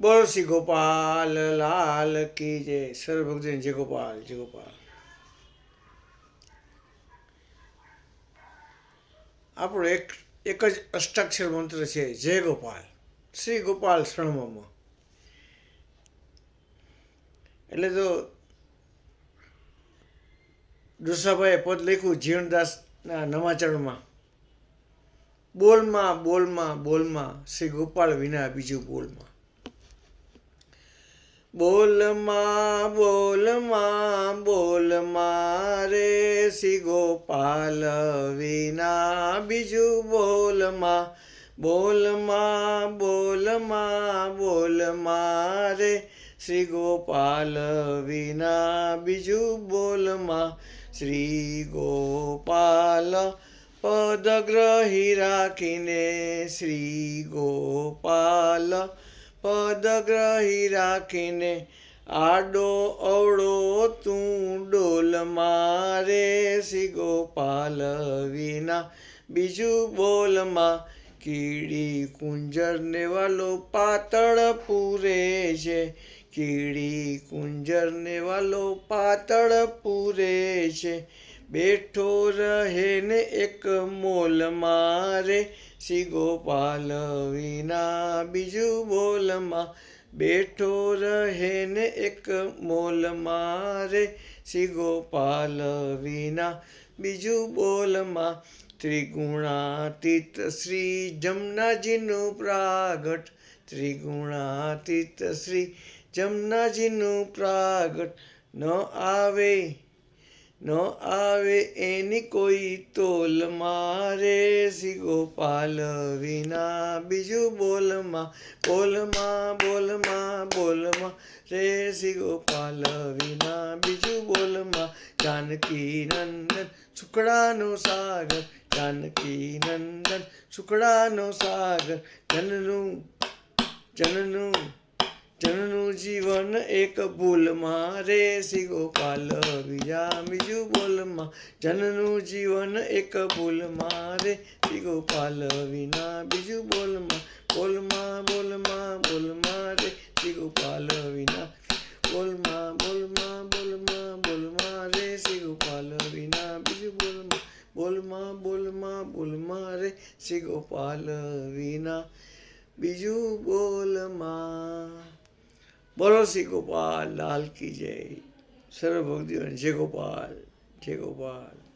બોલ શ્રી ગોપાલ, લાલ કી જય. સર્વભક્તજન જય ગોપાલ જય ગોપાલ. આપણો એક એક જ અષ્ટાક્ષર મંત્ર છે, જય ગોપાલ. શ્રી ગોપાલ શરણમાં. એટલે તો ડોસાભાઈએ પદ લખ્યું જીવનદાસના નવાચરણમાં બોલમાં બોલમાં બોલમાં, શ્રી ગોપાલ વિના બીજું બોલમાં. બોલમાં બોલમાં બોલમાં રે શ્રી ગોપાલ વિના બીજું બોલમાં બોલમાં બોલમાં બોલમાં રે શ્રી ગોપાલ વિના બીજું બોલમાં શ્રી ગોપાલ પદગ્રહી રાખીને શ્રી ગોપાલ પદગ્રહી રાખીને આડો અવળો તું ડોલ મારે શ્રી ગોપાલ વિના. બીજું બોલમાં કીડી કુંજરને વાલો પાતળ પૂરે છે. કીડી કુંજરને વાલો પાતળ પૂરે છે. બેઠો રહે ને એક મોલ મારે. શ્રી ગોપાલ વિના બીજું બોલમાં. બેઠો રહે ને એક મોલ મારે. શ્રી ગોપાલ વિના બીજું બોલમાં. ત્રિગુણાતીત શ્રી જમનાજીનું પ્રાગટ. ત્રિગુણાતીત શ્રી જમનાજીનું પ્રાગટ ન આવે ન આવે એની કોઈ તોલ મારે. શ્રી ગોપાલ વિના બીજું બોલમાં બોલમાં બોલમાં બોલમાં. રે શ્રી ગોપાલ વિના બીજું બોલમાં, જાનકી નંદન સુખડાનો સાગર, જાનકી નંદન સુખડાનો સાગર. જનનું જનનું જનનું જીવન એક ભૂલમાં રે શ્રી ગોપાલ બીજા બીજું બોલમાં. જનનું જીવન એક ભૂલમાં રે શ્રી ગોપાલ વિના બીજું બોલમાં. બોલમાં બોલમાં બોલમાં રે શ્રી ગોપાલ વિના. બોલમાં બોલમાં બોલમાં બોલમાં રે શ્રી ગોપાલ વિના બીજું બોલમાં. બોલમાં બોલમાં બોલમાં રે શ્રી ગોપાલ વિના. બીજું બોલમાં. બોલો શ્રી ગોપાલ લાલ કી જય. સર્વ ભક્તિઓ જય ગોપાલ જય ગોપાલ.